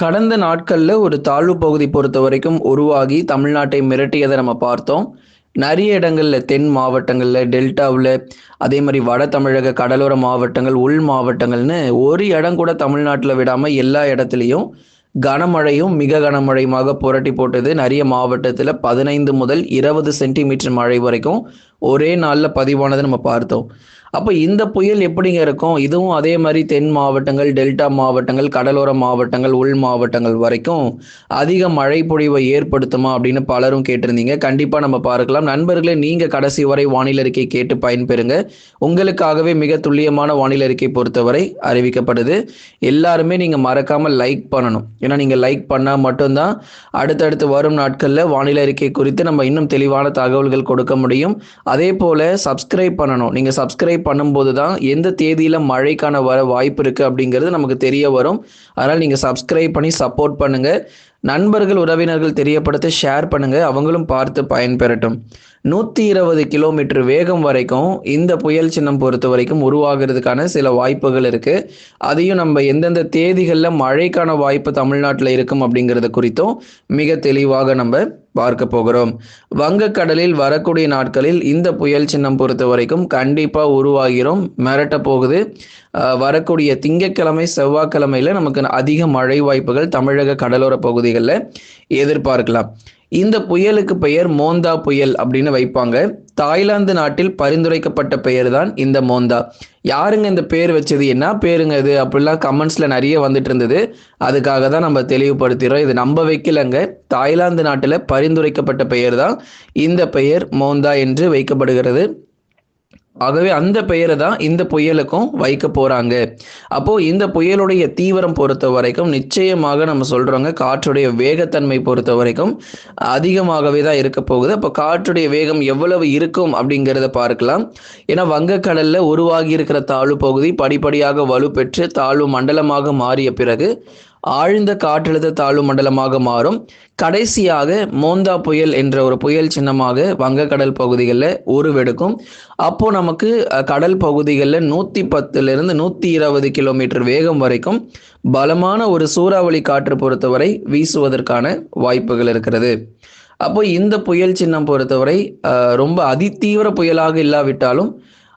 கடந்த நாட்களில் ஒரு தாழ்வு பகுதி பொறுத்த வரைக்கும் உருவாகி தமிழ்நாட்டை மிரட்டியதை நம்ம பார்த்தோம். நிறைய இடங்களில் தென் மாவட்டங்களில் டெல்டாவில் அதே மாதிரி வட தமிழக கடலோர மாவட்டங்கள் உள் மாவட்டங்கள்னு ஒரு இடம் கூட தமிழ்நாட்டில் விடாமல் எல்லா இடத்துலையும் கனமழையும் மிக கனமழையுமாக புரட்டி போட்டது நிறைய மாவட்டத்தில் பதினைந்து முதல் இருபது சென்டிமீட்டர் மழை வரைக்கும் ஒரே நாளில் பதிவானதை நம்ம பார்த்தோம். அப்போ இந்த புயல் எப்படிங்க இருக்கும்? இதுவும் அதே மாதிரி தென் மாவட்டங்கள் டெல்டா மாவட்டங்கள் கடலோர மாவட்டங்கள் உள் மாவட்டங்கள் வரைக்கும் அதிக மழை பொழிவை ஏற்படுத்துமா அப்படின்னு பலரும் கேட்டிருந்தீங்க. கண்டிப்பாக நம்ம பார்க்கலாம். நண்பர்களே நீங்கள் கடைசி வரை வானிலை அறிக்கை கேட்டு பயன்பெறுங்க. உங்களுக்காகவே மிக துல்லியமான வானிலை அறிக்கை பொறுத்தவரை அறிவிக்கப்படுது எல்லாருமே நீங்கள் மறக்காமல் லைக் பண்ணணும். ஏன்னா நீங்கள் லைக் பண்ணால் மட்டும்தான் அடுத்தடுத்து வரும் நாட்களில் வானிலை அறிக்கை குறித்து நம்ம இன்னும் தெளிவான தகவல்கள் கொடுக்க முடியும். அதே போல் சப்ஸ்கிரைப் பண்ணணும். நீங்கள் சப்ஸ்கிரைப் பண்ணும்போது தான் எந்த தேதியில் மழைக்கான வர வாய்ப்பு இருக்குது அப்படிங்கிறது நமக்கு தெரிய வரும். அதனால் நீங்கள் சப்ஸ்கிரைப் பண்ணி சப்போர்ட் பண்ணுங்கள் நண்பர்கள் உறவினர்கள் தெரியப்படுத்த ஷேர் பண்ணுங்கள் அவங்களும் பார்த்து பயன்பெறட்டும். நூற்றி இருபது கிலோமீட்டர் வேகம் வரைக்கும் இந்த புயல் சின்னம் பொறுத்த வரைக்கும் உருவாகிறதுக்கான சில வாய்ப்புகள் இருக்குது அதையும் நம்ம எந்தெந்த தேதிகளில் மழைக்கான வாய்ப்பு தமிழ்நாட்டில் இருக்கும் அப்படிங்கிறது குறித்தும் மிக தெளிவாக நம்ம பார்க்க போகிறோம். வங்கக்கடலில் வரக்கூடிய நாட்களில் இந்த புயல் சின்னம் பொறுத்த வரைக்கும் கண்டிப்பாக உருவாகிறோம். மிரட்ட போகுது. வரக்கூடிய திங்கக்கிழமை செவ்வாய்க்கிழமையில் நமக்கு அதிக மழை வாய்ப்புகள் தமிழக கடலோர பகுதிகளில் எதிர்பார்க்கலாம். இந்த புயலுக்கு பெயர் மோந்தா புயல் அப்படின்னு வைப்பாங்க. தாய்லாந்து நாட்டில் பரிந்துரைக்கப்பட்ட பெயர் தான் இந்த மோந்தா. யாருங்க இந்த பேர் வச்சது? என்ன பேருங்க இது? அப்படிலாம் கமெண்ட்ஸில் நிறைய வந்துட்டு இருந்தது அதுக்காக தான் நம்ம தெளிவுபடுத்துகிறோம் இது நம்ப வைக்கலங்க. தாய்லாந்து நாட்டில் பரிந்துரைக்கப்பட்ட பெயர் தான் இந்த பெயர் மோந்தா என்று வைக்கப்படுகிறது. ஆகவே அந்த பெயரை தான் இந்த புயலுக்கும் வைக்க போறாங்க. அப்போ இந்த புயலுடைய தீவிரம் பொறுத்த வரைக்கும் நிச்சயமாக நம்ம சொல்றோங்க காற்றுடைய வேகத்தன்மை பொறுத்த வரைக்கும் அதிகமாகவே தான் இருக்க போகுது. அப்போ காற்றுடைய வேகம் எவ்வளவு இருக்கும் அப்படிங்கிறத பார்க்கலாம். ஏன்னா வங்கக்கடல்ல உருவாகி இருக்கிற தாழ்வு பகுதி படிப்படியாக வலுப்பெற்று தாழ்வு மண்டலமாக மாறிய பிறகு ஆழ்ந்த காற்றழுத்த தாழ்வு மண்டலமாக மாறும். கடைசியாக மோந்தா புயல் என்ற ஒரு புயல் சின்னமாக வங்கக்கடல் பகுதிகளில் உருவெடுக்கும் அப்போ நமக்கு கடல் பகுதிகளில் நூற்றி பத்துலேருந்து நூற்றி இருபது கிலோமீட்டர் வேகம் வரைக்கும் பலமான ஒரு சூறாவளி காற்று பொறுத்தவரை வீசுவதற்கான வாய்ப்புகள் இருக்கிறது. அப்போ இந்த புயல் சின்னம் பொறுத்தவரை ரொம்ப அதிதீவிர புயலாக இல்லாவிட்டாலும்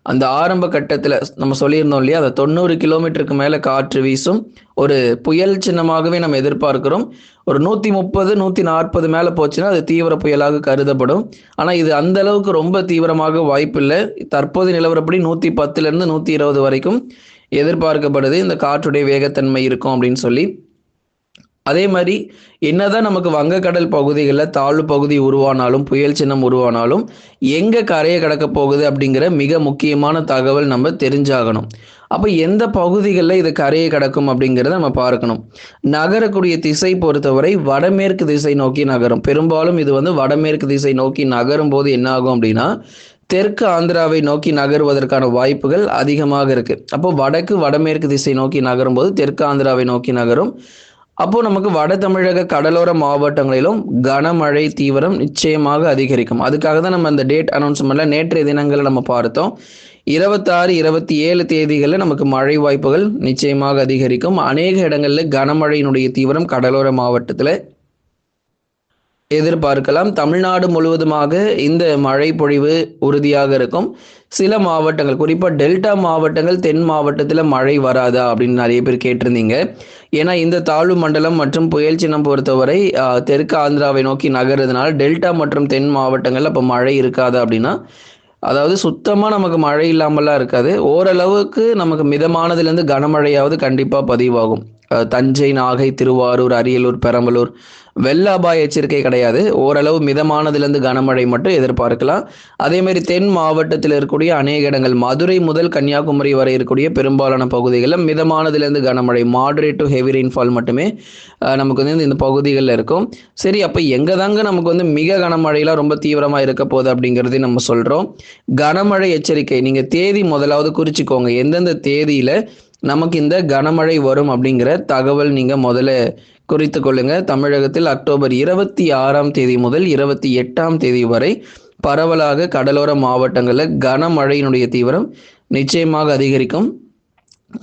அந்த ஆரம்ப கட்டத்தில் நம்ம சொல்லியிருந்தோம் இல்லையா? அந்த தொண்ணூறு கிலோமீட்டருக்கு மேலே காற்று வீசும் ஒரு புயல் சின்னமாகவே நம்ம எதிர்பார்க்கிறோம். ஒரு நூற்றி முப்பது நூற்றி நாற்பது மேலே போச்சுன்னா அது தீவிர புயலாக கருதப்படும். ஆனால் இது அந்த அளவுக்கு ரொம்ப தீவிரமாக வாய்ப்பில்லை. தற்போது நிலவரப்படி நூற்றி பத்துலேருந்து நூற்றி இருபது வரைக்கும் எதிர்பார்க்கப்படுது. இந்த காற்றுடைய வேகத்தன்மை இருக்கும் அப்படின்னு சொல்லி அதே மாதிரி என்னதான் நமக்கு வங்கக்கடல் பகுதிகளில் தாழ்வு பகுதி உருவானாலும் புயல் சின்னம் உருவானாலும் எங்கே கரையை கடக்க போகுது அப்படிங்கிற மிக முக்கியமான தகவல் நம்ம தெரிஞ்சாகணும். அப்போ எந்த பகுதிகளில் இது கரையை கடக்கும் அப்படிங்கிறத நம்ம பார்க்கணும். நகரக்கூடிய திசை பொறுத்தவரை வடமேற்கு திசை நோக்கி நகரும். பெரும்பாலும் இது வந்து வடமேற்கு திசை நோக்கி நகரும் போது என்ன ஆகும் அப்படின்னா தெற்கு ஆந்திராவை நோக்கி நகருவதற்கான வாய்ப்புகள் அதிகமாக இருக்கு. அப்போ வடக்கு வடமேற்கு திசை நோக்கி நகரும் போது தெற்கு ஆந்திராவை நோக்கி நகரும். அப்போ நமக்கு வட தமிழக கடலோர மாவட்டங்களிலும் கனமழை தீவிரம் நிச்சயமாக அதிகரிக்கும். அதுக்காக தான் நம்ம அந்த டேட் அனௌன்ஸ்மெண்ட்ல நேற்றைய தினங்களை நம்ம பார்த்தோம். இருபத்தாறு இருபத்தி ஏழு தேதிகளில் நமக்கு மழை வாய்ப்புகள் நிச்சயமாக அதிகரிக்கும். அநேக இடங்களில் கனமழையினுடைய தீவிரம் கடலோர மாவட்டத்தில் எதிர்பார்க்கலாம். தமிழ்நாடு முழுவதுமாக இந்த மழை பொழிவு உறுதியாக இருக்கும். சில மாவட்டங்கள் குறிப்பாக டெல்டா மாவட்டங்கள் தென் மாவட்டத்தில் மழை வராதா அப்படின்னு நிறைய பேர் கேட்டிருந்தீங்க. ஏன்னா இந்த தாழ்வு மண்டலம் மற்றும் புயல் சின்னம் பொறுத்தவரை தெற்கு ஆந்திராவை நோக்கி நகர்றதுனால டெல்டா மற்றும் தென் மாவட்டங்களில் அப்போ மழை இருக்காது அப்படின்னா அதாவது சுத்தமாக நமக்கு மழை இல்லாமலாம் இருக்காது. ஓரளவுக்கு நமக்கு மிதமானதுலேருந்து கனமழையாவது கண்டிப்பாக பதிவாகும். தஞ்சை நாகை திருவாரூர் அரியலூர் பெரம்பலூர் வெள்ள அபாய எச்சரிக்கை கிடையாது. ஓரளவு மிதமானதுலேருந்து கனமழை மட்டும் எதிர்பார்க்கலாம். அதேமாரி தென் மாவட்டத்தில் இருக்கக்கூடிய அநேக இடங்கள் மதுரை முதல் கன்னியாகுமரி வரை இருக்கக்கூடிய பெரும்பாலான பகுதிகளில் மிதமானதுலேருந்து கனமழை மாடரேட் டு ஹெவி ரெயின்ஃபால் மட்டுமே நமக்கு வந்து இந்த பகுதிகளில் இருக்கும். சரி அப்போ எங்கே தாங்க நமக்கு வந்து மிக கனமழையெல்லாம் ரொம்ப தீவிரமாக இருக்க போகுது அப்படிங்கிறதையும் நம்ம சொல்கிறோம் கனமழை எச்சரிக்கை நீங்கள் தேதி முதலாவது குறிச்சிக்கோங்க. எந்தெந்த தேதியில் நமக்கு இந்த கனமழை வரும் அப்படிங்கிற தகவல் நீங்கள் முதல்ல குறித்து கொள்ளுங்க. தமிழகத்தில் அக்டோபர் இருபத்தி ஆறாம் தேதி முதல் இருபத்தி எட்டாம் தேதி வரை பரவலாக கடலோர மாவட்டங்களில் கனமழையினுடைய தீவிரம் நிச்சயமாக அதிகரிக்கும்.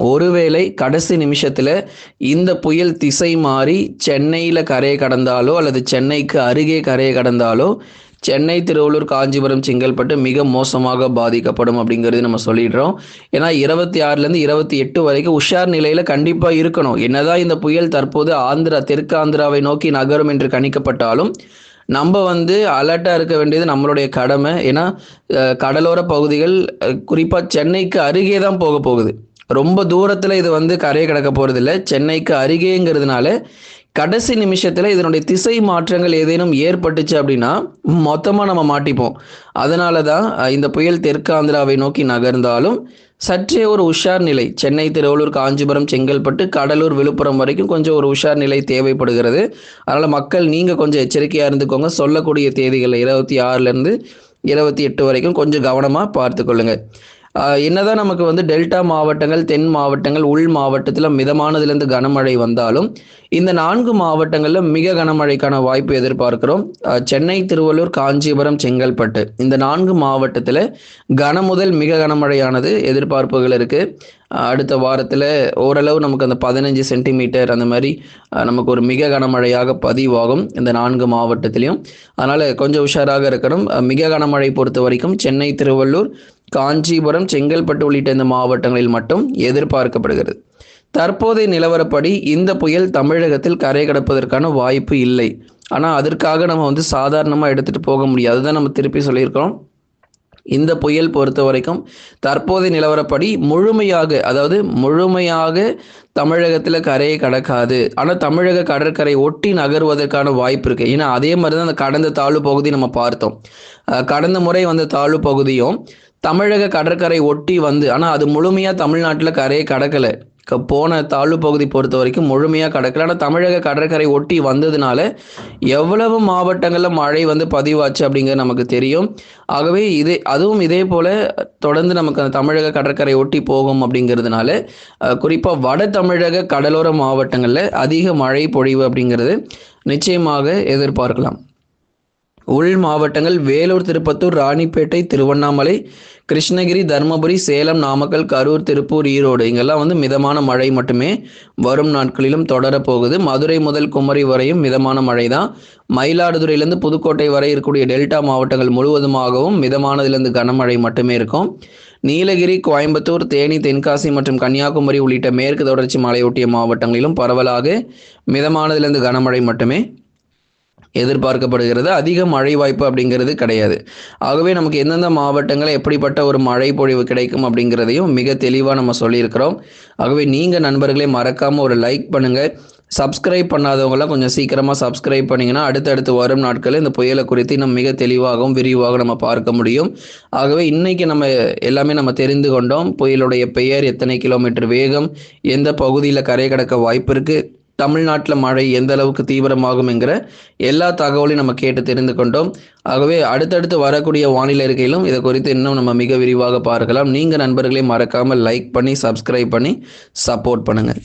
ஒருவேளை கடைசி நிமிஷத்தில் இந்த புயல் திசை மாறி சென்னையில் கரையை கடந்தாலோ அல்லது சென்னைக்கு அருகே கரையை கடந்தாலோ சென்னை திருவள்ளூர் காஞ்சிபுரம் செங்கல்பட்டு மிக மோசமாக பாதிக்கப்படும் அப்படிங்கிறது நம்ம சொல்லிடுறோம். ஏன்னா இருபத்தி ஆறுலேருந்து இருபத்தி எட்டு வரைக்கும் உஷார் நிலையில் கண்டிப்பாக இருக்கணும். என்னதான் இந்த புயல் தற்போது ஆந்திரா தெற்கு ஆந்திராவை நோக்கி நகரும் என்று கணிக்கப்பட்டாலும் நம்ம வந்து அலர்ட்டாக இருக்க வேண்டியது நம்மளுடைய கடமை. ஏன்னா கடலோர பகுதிகள் குறிப்பாக சென்னைக்கு அருகே தான் போக போகுது. ரொம்ப தூரத்தில் இது வந்து கரையை கடக்க போகிறதில்ல சென்னைக்கு அருகேங்கிறதுனால கடைசி நிமிஷத்தில் இதனுடைய திசை மாற்றங்கள் ஏதேனும் ஏற்பட்டுச்சு அப்படின்னா மொத்தமாக நம்ம மாட்டிப்போம். அதனால தான் இந்த புயல் தெற்கு ஆந்திராவை நோக்கி நகர்ந்தாலும் சற்றே ஒரு உஷார் நிலை. சென்னை திருவள்ளூர் காஞ்சிபுரம் செங்கல்பட்டு கடலூர் விழுப்புரம் வரைக்கும் கொஞ்சம் ஒரு உஷார் நிலை தேவைப்படுகிறது. அதனால் மக்கள் நீங்கள் கொஞ்சம் எச்சரிக்கையாக இருந்துக்கோங்க. சொல்லக்கூடிய தேதிகள் இருபத்தி ஆறுலேருந்து இருபத்தி எட்டு வரைக்கும் கொஞ்சம் கவனமாக பார்த்துக்கொள்ளுங்க. என்னதான் நமக்கு வந்து டெல்டா மாவட்டங்கள் தென் மாவட்டங்கள் உள் மாவட்டத்தில் மிதமானதுலேருந்து கனமழை வந்தாலும் இந்த நான்கு மாவட்டங்களில் மிக கனமழைக்கான வாய்ப்பு எதிர்பார்க்கிறோம். சென்னை திருவள்ளூர் காஞ்சிபுரம் செங்கல்பட்டு இந்த நான்கு மாவட்டத்தில் கனமுதல் மிக கனமழையானது எதிர்பார்ப்புகள் இருக்கு. அடுத்த வாரத்தில் ஓரளவு நமக்கு அந்த பதினஞ்சு சென்டிமீட்டர் அந்த மாதிரி நமக்கு ஒரு மிக கனமழையாக பதிவாகும் இந்த நான்கு மாவட்டத்திலையும். அதனால் கொஞ்சம் உஷாராக இருக்கணும். மிக கனமழை பொறுத்த வரைக்கும் சென்னை திருவள்ளூர் காஞ்சிபுரம் செங்கல்பட்டு உள்ளிட்ட இந்த மாவட்டங்களில் மட்டும் எதிர்பார்க்கப்படுகிறது. தற்போதைய நிலவரப்படி இந்த புயல் தமிழகத்தில் கரை கடப்பதற்கான வாய்ப்பு இல்லை. ஆனால் அதற்காக நம்ம வந்து சாதாரணமாக எடுத்துகிட்டு போக முடியாது. தான் நம்ம திருப்பி சொல்லியிருக்கோம் இந்த புயல் பொறுத்த வரைக்கும் தற்போதைய நிலவரப்படி முழுமையாக அதாவது முழுமையாக தமிழகத்தில் கரையை கடக்காது. ஆனால் தமிழக கடற்கரை ஒட்டி நகர்வதற்கான வாய்ப்பு இருக்குது ஏன்னா அதே மாதிரி தான் அந்த கடந்த தாழ்வு பகுதி நம்ம பார்த்தோம். கடந்த முறை வந்த தாழ்வு பகுதியும் தமிழக கடற்கரை ஒட்டி வந்து ஆனால் அது முழுமையாக தமிழ்நாட்டில் கரையை கடக்கலை. க- போன தாழ்வு பகுதி பொறுத்த வரைக்கும் முழுமையாக கடக்கல. ஆனால் தமிழக கடற்கரை ஒட்டி வந்ததுனால எவ்வளவு மாவட்டங்களில் மழை வந்து பதிவாச்சு அப்படிங்கிறது நமக்கு தெரியும். ஆகவே இதே அதுவும் இதே போல் தொடர்ந்து நமக்கு அந்த தமிழக கடற்கரை ஒட்டி போகும் அப்படிங்கிறதுனால குறிப்பாக வட தமிழக கடலோர மாவட்டங்களில் அதிக மழை பொழிவு அப்படிங்கிறது நிச்சயமாக எதிர்பார்க்கலாம். உள் மாவட்டங்கள் வேலூர் திருப்பத்தூர் ராணிப்பேட்டை திருவண்ணாமலை கிருஷ்ணகிரி தருமபுரி சேலம் நாமக்கல் கரூர் திருப்பூர் ஈரோடு. இங்கெல்லாம் வந்து மிதமான மழை மட்டுமே வரும் நாட்களிலும் தொடரப்போகுது. மதுரை முதல் குமரி வரையும் மிதமான மழை தான் மயிலாடுதுறையிலேருந்து புதுக்கோட்டை வரை இருக்கக்கூடிய டெல்டா மாவட்டங்கள் முழுவதுமாகவும் மிதமானதிலிருந்து கனமழை மட்டுமே இருக்கும். நீலகிரி கோயம்புத்தூர் தேனி தென்காசி மற்றும் கன்னியாகுமரி உள்ளிட்ட மேற்கு தொடர்ச்சி மலையொட்டிய மாவட்டங்களிலும் பரவலாக மிதமானதிலிருந்து கனமழை மட்டுமே எதிர்பார்க்கப்படுகிறது. அதிக மழை வாய்ப்பு அப்படிங்கிறது கிடையாது. ஆகவே நமக்கு எந்தெந்த மாவட்டங்களில் எப்படிப்பட்ட ஒரு மழை பொழிவு கிடைக்கும் அப்படிங்கிறதையும் மிக தெளிவாக நம்ம சொல்லியிருக்கிறோம். ஆகவே நீங்கள் நண்பர்களே மறக்காமல் ஒரு லைக் பண்ணுங்கள் சப்ஸ்கிரைப் பண்ணாதவங்களாம் கொஞ்சம் சீக்கிரமாக சப்ஸ்கிரைப் பண்ணிங்கன்னா அடுத்தடுத்து வரும் நாட்களில் இந்த புயலை குறித்து இன்னும் மிக தெளிவாகவும் விரிவாக நம்ம பார்க்க முடியும். ஆகவே இன்னைக்கு நம்ம எல்லாமே நம்ம தெரிந்து கொண்டோம். புயலுடைய பெயர் எத்தனை கிலோமீட்டர் வேகம் எந்த பகுதியில் கரை கடக்க வாய்ப்பு இருக்குது தமிழ்நாட்டில் மழை எந்த அளவுக்கு தீவிரமாகும் என்கிற எல்லா தகவலையும் நம்ம கேட்டு தெரிந்து கொண்டோம். ஆகவே அடுத்தடுத்து வரக்கூடிய வானிலை இருக்கையிலும் இதை குறித்து இன்னும் நம்ம மிக விரிவாக பார்க்கலாம். நீங்கள் நண்பர்களே மறக்காமல் லைக் பண்ணி சப்ஸ்கிரைப் பண்ணி சப்போர்ட் பண்ணுங்கள்